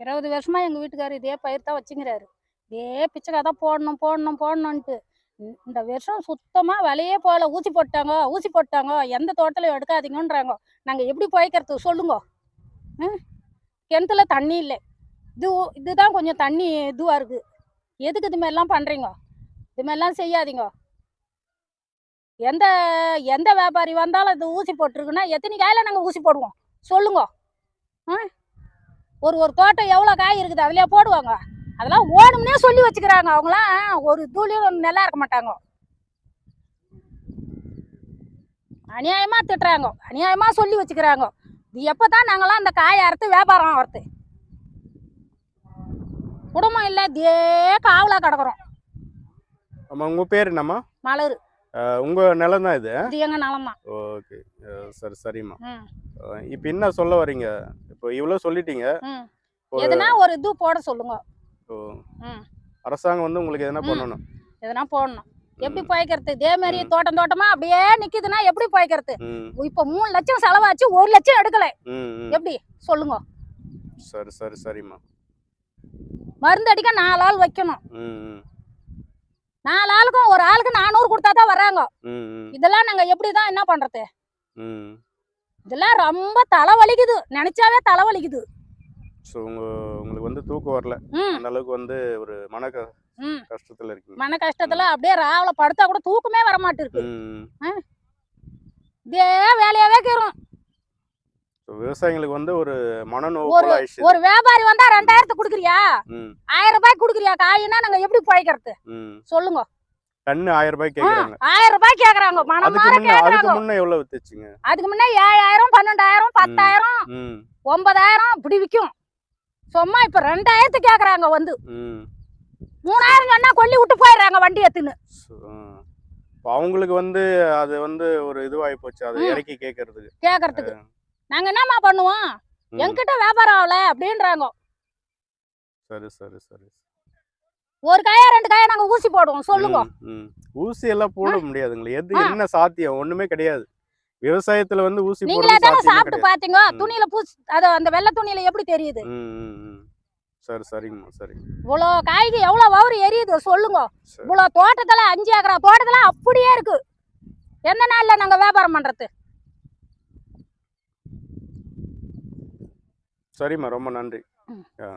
இருபது வருஷமா எங்கள் வீட்டுக்காரர் இதே பயிர் தான் வச்சுங்கிறாரு. இதே பிச்சைக்காய் தான் போடணும் போடணும் போடணும்ன்ட்டு. இந்த- வருஷம் சுத்தமாக விலையே போகல. ஊசி போட்டாங்க ஊசி போட்டாங்க. எந்த தோட்டத்தில் எடுக்காதீங்கன்றாங்க. நாங்கள் எப்படி போய்க்கிறது சொல்லுங்க. ம்? கிணத்துல தண்ணி இல்லை. இது இதுதான் கொஞ்சம் தண்ணி இதுவாக இருக்குது எதுக்கு இது மாதிரிலாம் பண்ணுறீங்க இது மாதிரிலாம் செய்யாதீங்க. எந்த எந்த வியாபாரி வந்தாலும் இது ஊசி போட்டிருக்குன்னா எத்தனை காயில நாங்கள் ஊசி போடுவோம்? சொல்லுங்க. ஆ ஒரு ஒரு தோட்டம் எவ்வளோ காய் இருக்குது அதுலயே போடுவாங்க. அதெல்லாம் ஓடும்னே சொல்லி வச்சுக்கிறாங்க. அவங்களாம் ஒரு தூளியும் நல்லா இருக்க மாட்டாங்க. அநியாயமா திட்டுறாங்க. அநியாயமா சொல்லி வச்சுக்கிறாங்க. இது எப்போ தான் நாங்களாம் அந்த காயை அறுத்து வியாபாரம் ஆகிறது குடும்பம் இல்லை இதே காவலாக கிடக்குறோம். ஆமா உங்க பேர் என்னம்மா? மலர். அஹ், உங்க நிலம் தான் இது? இது எங்க நலமா ஓகே. சரி சரிம்மா. இப்போ என்ன சொல்ல வரீங்க? இப்போ இவ்வளோ சொல்லிட்டீங்க. எதுனா ஒரு இது போட சொல்லுங்க. அரசாங்கம் வந்து உங்களுக்கு எதனா. பண்ணணும் எதுனா போடணும். எப்படி போய்க்கிறது இதே மாதிரி. தோட்டம் தோட்டமா அப்படியே நிக்குதுன்னா எப்படி போய்க்கிறது இப்ப மூணு லட்சம் செலவாச்சு ஒரு லட்சம் எடுக்கல. எப்படி? சொல்லுங்க. சரி சரி சரிம்மா. மருந்து அடிக்க நாலு ஆள் வைக்கணும். நாலு ஆளுக்கும் ஒரு ஆளுக்கு நானூறு கொடுத்தா தான் வர்றாங்க. இதெல்லாம் நாங்க எப்படி தான் என்ன பண்றது? இதெல்லாம் ரொம்ப தலை வலிக்குது நினைச்சாவே தலை வலிக்குது ஸோ உங்க உங்களுக்கு வந்து தூக்கம் வரல. அந்த அளவுக்கு வந்து ஒரு மன கஷ்டத்தில் இருக்கீங்க. மன கஷ்டத்துல அப்படியே ராவில படுத்தா கூட தூக்கமே வர மாட்டிருக்கு. இதே வேலையாவே இருக்கிறோம் ஸோ விவசாயிங்களுக்கு வந்து ஒரு மனநோவு ஒரு- வியாபாரி வந்தா ரெண்டாயிரத்துக்கு கொடுக்குறியா? ஆயிரம் ரூபாய்க்கு கொடுக்குறியா? காயின்னா நாங்க எப்படி போய்க்கிறது ம். சொல்லுங்க. டன்னு ஆயிரம் ரூபாய் கேட்குறாங்க ஆயிரம் ரூபாய் கேக்குறாங்க. மனம் அதுக்கு மாற முன்ன அதுக்கு கேக்குறாங்க. முன்ன எவ்வளவு வித்துச்சுங்க அதுக்கு முன்ன ஏழாயிரம் பன்னெண்டாயிரம் பத்தாயிரம் ஒன்பதாயிரம் இப்படி விற்கும் சும்மா இப்ப ரெண்டாயிரத்துக்கு கேக்குறாங்க வந்து. மூணாயிரம் சொன்னா கொல்லி விட்டு போயிடுறாங்க வண்டி. இப்போ அவங்களுக்கு வந்து அது வந்து ஒரு இதுவாகி போச்சு. அதை. இறக்கி கேட்கறதுக்கு கேக்குறதுக்கு. நாங்க என்னம்மா பண்ணுவோம். என்கிட்ட வியாபாரம் ஆகல அப்படின்றாங்க. சரி சரி சரி. ஒரு காயா ரெண்டு காயா நாங்க ஊசி போடுவோம். சொல்லுங்க. ஊசி எல்லாம் போட முடியாதுங்களே. எது. என்ன சாத்தியம்? ஒண்ணுமே கிடையாது. விவசாயத்துல வந்து ஊசி நீங்களே தானே சாப்பிட்டு பாத்தீங்க. துணியில பூசி அது அந்த வெள்ளை துணியில எப்படி தெரியுது. சரி சரிங்கம்மா சரி இவ்வளோ காய்க்கு எவ்வளவு வவுறு எரியுது சொல்லுங்க. சரி. இவ்வளோ தோட்டத்துல அஞ்சு ஏக்கரா தோட்டத்துல அப்படியே இருக்கு. எந்த நாள்ல நாங்க வியாபாரம் பண்றது? சரிம்மா ரொம்ப நன்றி. ஆ